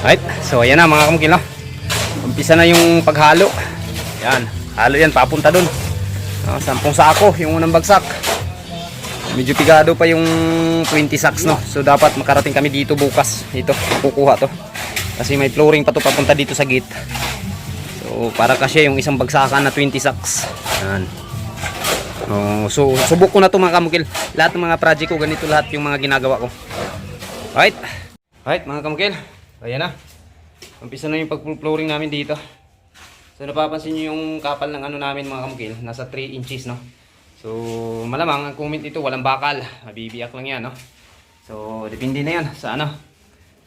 Right, so ayan na mga kamukil no. Umpisa na yung paghalo. Yan, halo yan papunta dun. Ah, sampung sako yung unang bagsak. Medyo pigado pa yung 20 sacks no. So dapat makarating kami dito bukas. Dito, kukuha to. Kasi may flooring pa to papunta dito sa gate. So para kasi yung isang bagsakan na 20 sacks. Yan. Oh, so subok ko na to mga kamukil. Lahat ng mga project ko ganito lahat yung mga ginagawa ko. Right? Right mga kamukil. Ayan na. Umpisa na yung pag-flooring namin dito. So napapansin nyo yung kapal ng ano namin mga kamukil. Nasa 3 inches no. So malamang ang comment ito walang bakal. Mabibiyak lang yan no. So depende na yan sa ano.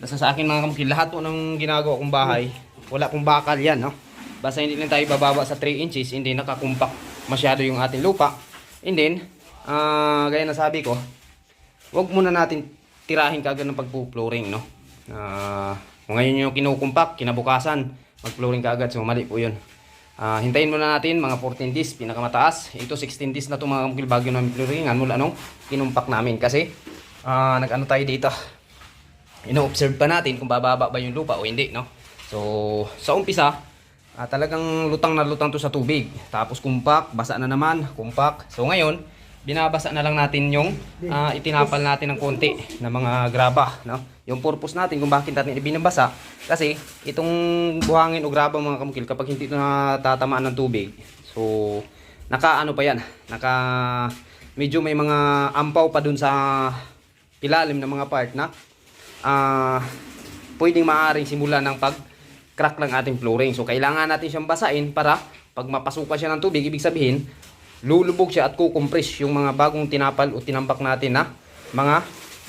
Nasa sa akin mga kamukil. Lahat po ng ginagawa kong bahay. Wala kong bakal yan no. Basta hindi lang tayo bababa sa 3 inches. Hindi nakakumpak masyado yung ating lupa. And then, ah gaya na sabi ko, wag muna natin tirahin kagad ng pagpo-flooring, no? Kung ngayon yung kinukumpak, kinabukasan, mag-flooring kaagad. So, mali po yun. Ah, hintayin muna natin mga 14 days, pinakamataas. Ito 16 days na ito mga kamukil bago namin flooringan mula nung kinumpak namin. Kasi, ah, nag-ano tayo dito. Ino-observe pa natin kung bababa ba yung lupa o hindi, no? So, sa umpisa, Ah, talagang lutang na lutang to sa tubig. Tapos kumpak, basa na naman, kumpak. So ngayon, binabasa na lang natin yung ah, itinapal natin ng konti na mga graba, no? Yung purpose natin kung bakit natin ibinabasa kasi itong buhangin o graba mga kamukil kapag hindi ito natatamaan ng tubig. So naka ano pa yan, naka medyo may mga ampaw pa dun sa ilalim ng mga part na ah pwedeng maaaring simulan ng pag crack ng ating flooring. So kailangan natin siyang basain para pag mapasukan siya ng tubig, ibig sabihin lulubog siya at kukompress yung mga bagong tinapal o tinambak natin na mga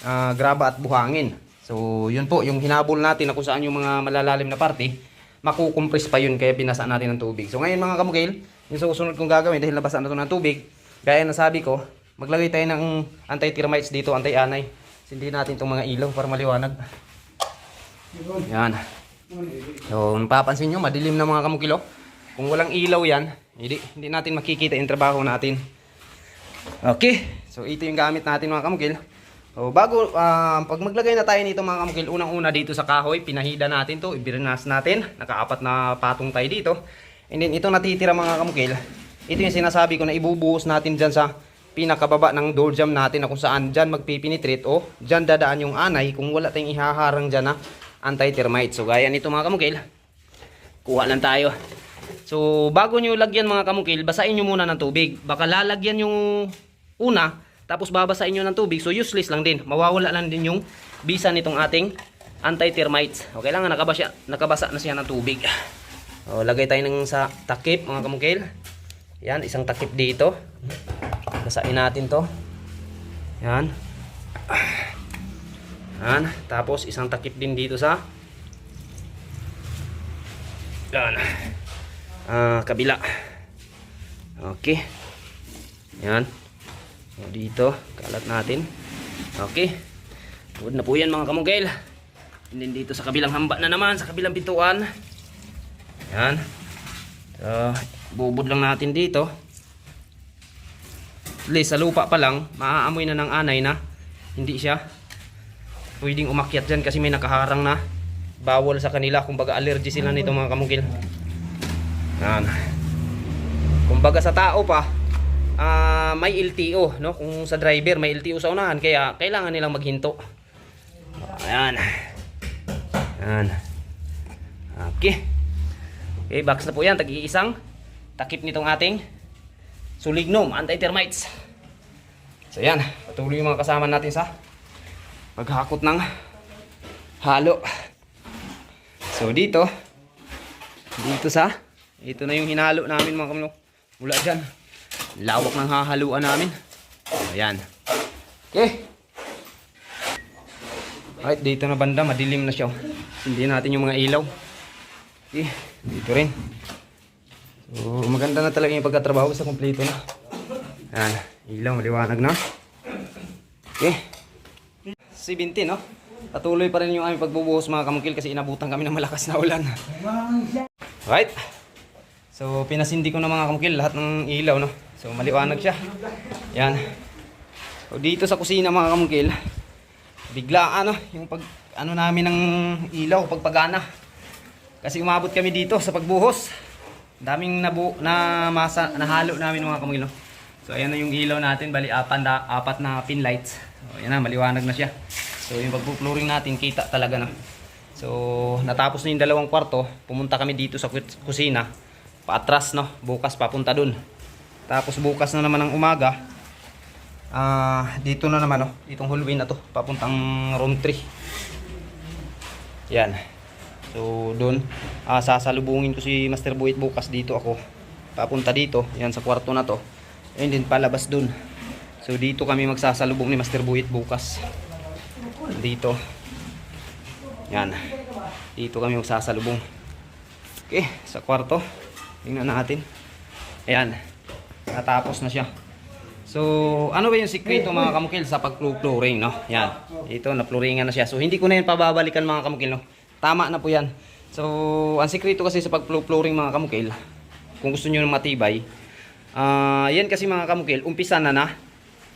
ah, graba at buhangin. So yun po yung hinabol natin na kung saan yung mga malalalim na parte, makukompress pa yun kaya binasa natin ng tubig. So ngayon mga kamukil, yung susunod kong gagawin dahil nabasa na ito ng tubig, gaya na sabi ko, maglagay tayo ng anti-termites dito, anti-anay. Sindi natin itong mga ilaw para maliwanag. Yan. So, mapapansin nyo, madilim na mga kamukilo. Kung walang ilaw yan, hindi, hindi natin makikita yung trabaho natin. Okay, so ito yung gamit natin mga kamukil. So, bago, ah, pag maglagay na tayo nito mga kamukil, unang-una dito sa kahoy, pinahida natin to, ibirinas natin, nakaapat na patong tayo dito. And then, ito natitira mga kamukil, ito yung sinasabi ko na ibubuhos natin dyan sa pinakababa ng door jam natin na kung saan dyan magpipinitrate o dyan dadaan yung anay kung wala tayong ihaharang dyan na anti-termite. So gaya nito mga kamukil, kuha lang tayo. So bago nyo lagyan mga kamukil, basain nyo muna ng tubig. Baka lalagyan yung una, tapos babasain nyo ng tubig. So useless lang din. Mawawala lang din yung bisa nitong ating anti-termites. Okay lang, nakabasa, nakabasa na siya ng tubig. O, lagay tayo ng sa takip mga kamukil. Yan, isang takip dito. Basain natin to. Yan. Yan. Tapos isang takip din dito sa yan. Ah, kabila. Okay. Yan. O, dito, kalat natin. Okay. Good na po yan mga kamugel. And then dito sa kabilang hamba na naman, sa kabilang pintuan. Yan. So, bubod lang natin dito. At least sa lupa pa lang, maaamoy na ng anay na hindi siya pwedeng umakyat dyan kasi may nakaharang na bawal sa kanila kumbaga allergy sila nito mga kamugil yan. Kumbaga sa tao pa ah, may LTO no? Kung sa driver may LTO sa unahan kaya kailangan nilang maghinto. Ayan. Yan okay. Okay box na po yan. Tag-iisang. Takip nitong ating sulignum anti-termites. So yan. Patuloy yung mga kasama natin sa paghakot ng halo. So dito, dito sa, ito na yung hinalo namin mga kamlo. Mula dyan, lawak ng hahaluan namin. Ayan. Okay. Right, dito na banda, madilim na siya. Hindi natin yung mga ilaw. Okay, dito rin. So, maganda na talaga yung pagkatrabaho sa kumpleto na. Ayan, ilaw, maliwanag na. Okay. 17, no? Patuloy pa rin yung aming pagbubuhos mga kamukil kasi inabutan kami ng malakas na ulan. Right? So, pinasindi ko na mga kamukil lahat ng ilaw, no? So, maliwanag siya. Yan. So, dito sa kusina mga kamukil, bigla ano, yung pag ano namin ng ilaw, pagpagana. Kasi umabot kami dito sa pagbuhos. Daming nabu na masa nahalo namin mga kamilo. So ayan na yung ilaw natin, bali apat na, apat na pin lights. So ayan na, maliwanag na siya. So yung pagpo-flooring natin, kita talaga na. So natapos na yung dalawang kwarto, pumunta kami dito sa kus- kusina. Paatras no, bukas papunta dun. Tapos bukas na naman ng umaga, ah dito na naman no, itong hallway na to, papuntang room 3. Yan. So doon, ah sasalubungin ko si Master Buit bukas dito ako. Papunta dito, yan sa kwarto na to. And then palabas dun. So dito kami magsasalubong ni Master Buit bukas. Dito. Yan. Dito kami magsasalubong. Okay, sa kwarto. Tingnan natin. Ayan. Natapos na siya. So, ano ba yung sikreto mga kamukil sa pag-flooring, no? Yan. Ito, na-flooringan na siya. So, hindi ko na yan pababalikan mga kamukil, no? Tama na po yan. So, ang sikreto kasi sa pag-flooring mga kamukil, kung gusto nyo matibay, ah yan kasi mga kamukil, umpisa na na,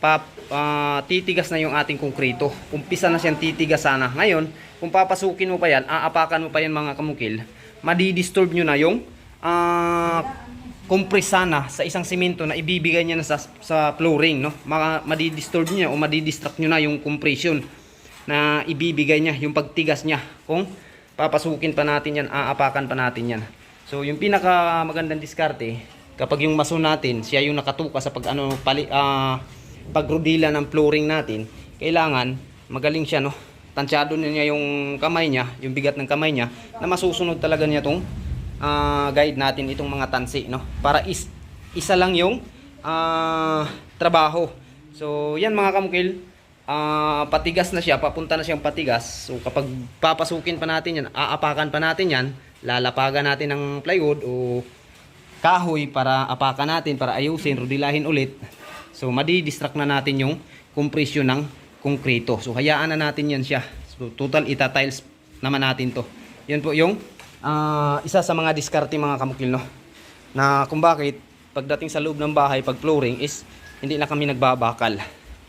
pa, ah, titigas na yung ating konkrito. Umpisa na siyang titigas sana. Ngayon, kung papasukin mo pa yan, aapakan mo pa yan mga kamukil, madidisturb nyo na yung compress sana sa isang simento na ibibigay niya na sa, sa flooring, no? Ma, madidisturb niya o madidistract nyo na yung compression na ibibigay niya, yung pagtigas niya. Kung papasukin pa natin yan, aapakan pa natin yan. So, yung pinaka magandang diskarte, kapag yung maso natin, siya yung nakatuka sa pag ano, pali, ah, pagrodila ng flooring natin, kailangan magaling siya, no? Tansyado niya yung kamay niya, yung bigat ng kamay niya, na masusunod talaga niya tong ah, guide natin itong mga tansi, no? Para is, isa lang yung ah, trabaho. So, yan mga kamukil, ah, patigas na siya, papunta na siyang patigas. So, kapag papasukin pa natin yan, aapakan pa natin yan, lalapagan natin ng plywood o kahoy para apakan natin, para ayusin, rudilahin ulit. So, madidistract na natin yung compression ng konkrito. So, hayaan na natin yan siya. So, total ita-tiles naman natin to. Yan po yung ah, isa sa mga diskarte mga kamukil, no? Na kung bakit, pagdating sa loob ng bahay, pag flooring is, hindi na kami nagbabakal.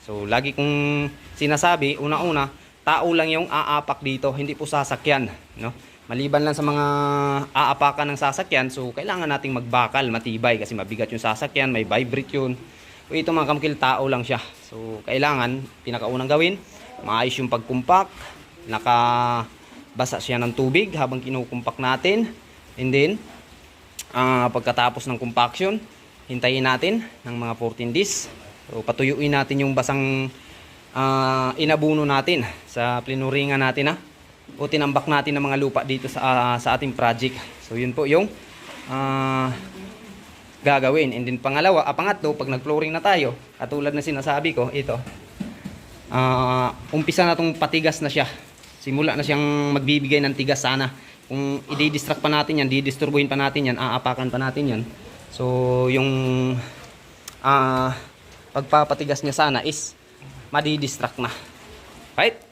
So, lagi kong sinasabi, una-una, tao lang yung aapak dito, hindi po sasakyan, no? Maliban lang sa mga aapakan ng sasakyan, so kailangan nating magbakal, matibay kasi mabigat yung sasakyan, may vibrate yun. So, ito mga kamukil, tao lang siya. So, kailangan, pinakaunang gawin, maayos yung pagkumpak, naka basa siya ng tubig habang kinukumpak natin. And then, ah, pagkatapos ng compaction, hintayin natin ng mga 14 days. So, patuyuin natin yung basang ah, inabuno natin sa plinuringan natin ha. O tinambak natin ng mga lupa dito sa, ah, sa ating project. So, yun po yung ah, gagawin. And then pangalawa, ah, pangatlo, pag nag-flooring na tayo, katulad na sinasabi ko, ito, ah umpisa na tong patigas na siya. Simula na siyang magbibigay ng tigas sana. Kung i-distract pa natin yan, didisturbuhin pa natin yan, aapakan pa natin yan. So, yung ah pagpapatigas niya sana is madidistract na. Right?